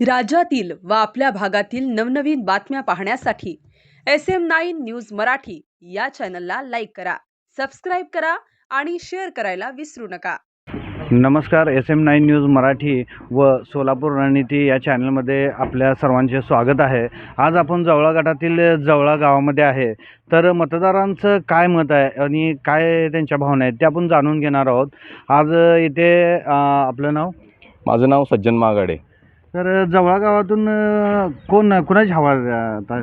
राज्यातील व आपल्या भागातील नवनवीन बातम्या पाहण्यासाठी S M nine news Marathi या चॅनलला लाईक करा सबस्क्राईब करा आणि शेअर करायला विसरू नका. नमस्कार S M nine news Marathi व सोलापूर रणनीती या चॅनलमध्ये आपल्या सर्वांचे स्वागत आहे. आज आपण जवळा गटातील जवळा गावामध्ये आहे. तर मतदारांचं काय मत आहे आणि काय त्यांच्या भावना आहेत ते आपण जाणून घेणार आहोत. आज इथे अं, आपलं नाव? माझं नाव सज्जन मागाडे तर जवळा गावातून कोण कुणाची हवा आता?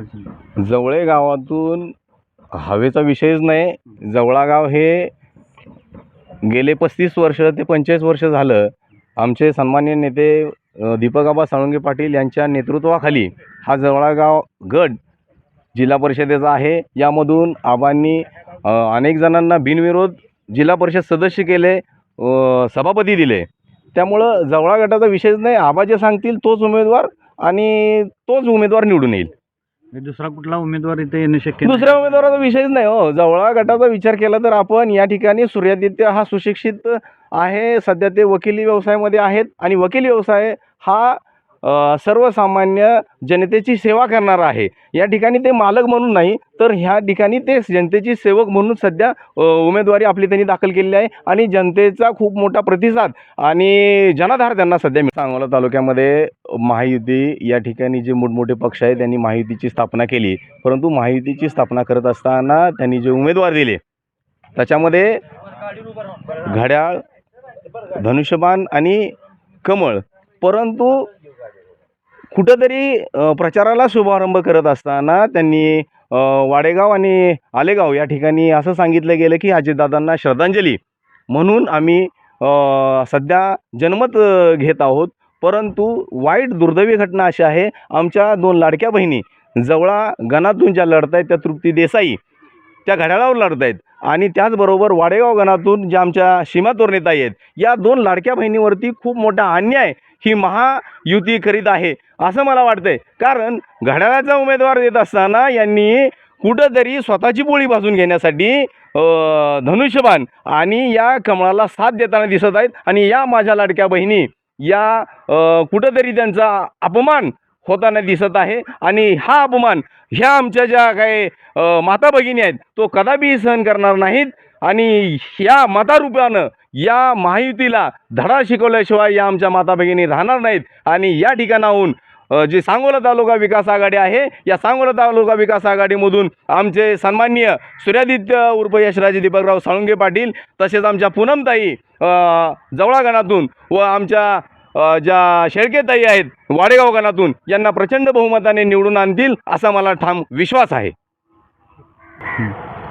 जवळे गावातून हवेचा विषयच नाही. जवळा गाव हे गेले पस्तीस वर्ष ते पंचेचाळीस वर्ष झालं. आमचे सन्मान्य नेते अ, दीपकाबा साळुंगे पाटील यांच्या नेतृत्वाखाली हा जवळा गाव गट जिल्हा परिषदेचा आहे. यामधून आबांनी अनेक जणांना बिनविरोध जिल्हा परिषद सदस्य केले सभापती दिले. त्यामुळं जवळा गटाचा विषयच नाही. आबा जे सांगतील तोच उमेदवार आणि तोच उमेदवार निवडून येईल. दुसरा कुठला उमेदवार इथे येणं शक्य? दुसऱ्या उमेदवाराचा विषयच नाही हो. जवळा गटाचा विचार केला तर आपण या ठिकाणी सूर्यादित्य हा सुशिक्षित आहे. सध्या ते वकिली व्यवसायामध्ये आहेत आणि वकिली व्यवसाय हा सर्वसामान्य जनतेची सेवा करणार आहे. या ठिकाणी ते मालक म्हणून नाही तर ह्या ठिकाणी ते जनतेची सेवक म्हणून सध्या उमेदवारी आपली त्यांनी दाखल केलेली आहे आणि जनतेचा खूप मोठा प्रतिसाद आणि जनाधार त्यांना सध्या मिळ- सांगोला तालुक्यामध्ये महायुती या ठिकाणी जे मोठमोठे पक्ष आहेत त्यांनी महायुतीची स्थापना केली. परंतु महायुतीची स्थापना करत असताना त्यांनी जे उमेदवार दिले त्याच्यामध्ये घड्याळ धनुष्यबाण आणि कमळ. परंतु कुठंतरी प्रचाराला शुभारंभ करत असताना त्यांनी वाडेगाव आणि आलेगाव या ठिकाणी असं सांगितलं गेलं की अजितदादांना श्रद्धांजली. म्हणून आम्ही सध्या जनमत घेत आहोत. परंतु वाईट दुर्दैवी घटना अशी आहे आमच्या दोन लाडक्या बहिणी जवळा गणातून ज्या लढत आहेत त्या तृप्ती देसाई त्या घड्याळावर लढत आहेत आणि त्याचबरोबर वाडेगाव गणातून ज्या आमच्या सीमा तोरणेताई आहेत या दोन लाडक्या बहिणीवरती खूप मोठा अन्याय ही महायुती करीत आहे असं मला वाटतंय. कारण घड्याळाचा उमेदवार देत असताना यांनी कुठंतरी स्वतःची पोळी भाजून घेण्यासाठी धनुष्यबाण आणि या कमळाला साथ देताना दिसत आहेत. आणि या माझ्या लाडक्या बहिणी या कुठंतरी त्यांचा अपमान होताना दिसत आहे. आणि हा अपमान ह्या आमच्या ज्या काही माता भगिनी आहेत तो कदापि सहन करणार नाहीत. आणि ह्या मतारूपानं या महायुतीला धडा शिकवल्याशिवाय या आमच्या माता भगिनी राहणार नाहीत. आणि या ठिकाणाहून जे सांगोला तालुका विकास आघाडी आहे या सांगोला तालुका विकास आघाडीमधून आमचे सन्माननीय सूर्यादित्य उर्फ यशराजे दीपकराव साळुंगे पाटील तसेच आमच्या पूनमताई जवळागणातून व आमच्या ज्या शेळकेताई आहेत वाडेगाव गणातून यांना प्रचंड बहुमताने निवडून आणतील असा मला ठाम विश्वास आहे.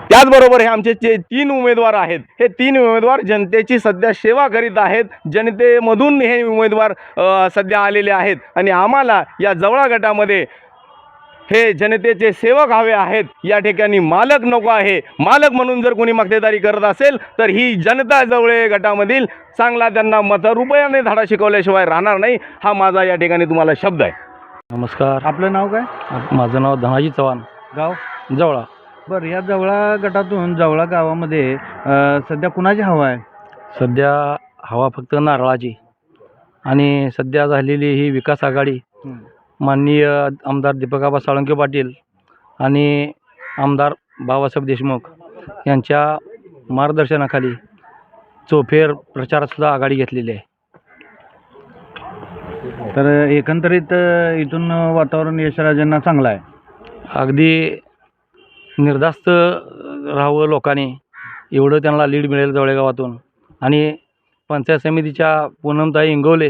त्याचबरोबर हे आमचे जे तीन उमेदवार आहेत हे तीन उमेदवार जनतेची सध्या सेवा करीत आहेत. जनतेमधून हे उमेदवार सध्या आलेले आहेत. आणि आम्हाला या जवळा गटामध्ये हे जनतेचे सेवक हवे आहेत. या ठिकाणी मालक नको आहे. मालक म्हणून जर कोणी मक्तेदारी करत असेल तर ही जनता जवळे गटामधील. चांगला त्यांना मतरुपयाने धडा शिकवल्याशिवाय राहणार नाही. हा माझा या ठिकाणी तुम्हाला शब्द आहे. नमस्कार. आपलं नाव काय? माझं नाव धनाजी चव्हाण. गाव? जवळा. बरं या जवळा गटातून जवळा गावामध्ये अं, सध्या कुणाची हवा आहे? सध्या हवा फक्त नारळाची. आणि सध्या झालेली ही विकास आघाडी. माननीय आमदार दीपकाबा साळुंके पाटील आणि आमदार बाबासाहेब देशमुख यांच्या मार्गदर्शनाखाली चोफेर प्रचारातसुद्धा आघाडी घेतलेली आहे. तर एकंदरीत इथून वातावरण यशराजांना चांगलं आहे. अगदी निर्धास्त राहावं लोकांनी एवढं त्यांना लीड मिळेल जवळे गावातून आणि पंचायत समितीच्या पूनमताई इंगवले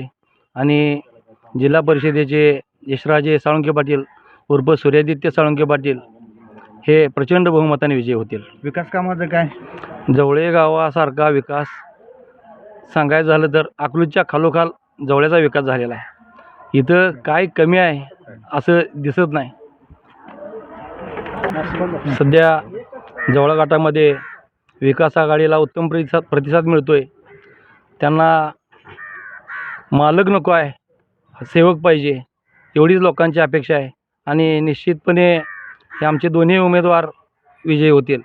आणि जिल्हा परिषदेचे यशराजे साळुंके पाटील उर्फ सूर्यादित्य साळुंके पाटील हे प्रचंड बहुमताने विजयी होतील. विकास कामाचं काय? जवळे गावासारखा विकास सांगायचं झालं तर अकलूजच्या खालोखाल जवळ्याचा विकास झालेला आहे. इथं काय कमी आहे असं दिसत नाही. सध्या जवळ गटामध्ये विकास आघाडीला उत्तम प्रतिसाद प्रतिसाद मिळतो आहे त्यांना मालक नको आहे. सेवक पाहिजे एवढीच लोकांची अपेक्षा आहे. आणि निश्चितपणे हे आमचे दोन्ही उमेदवार विजयी होतील.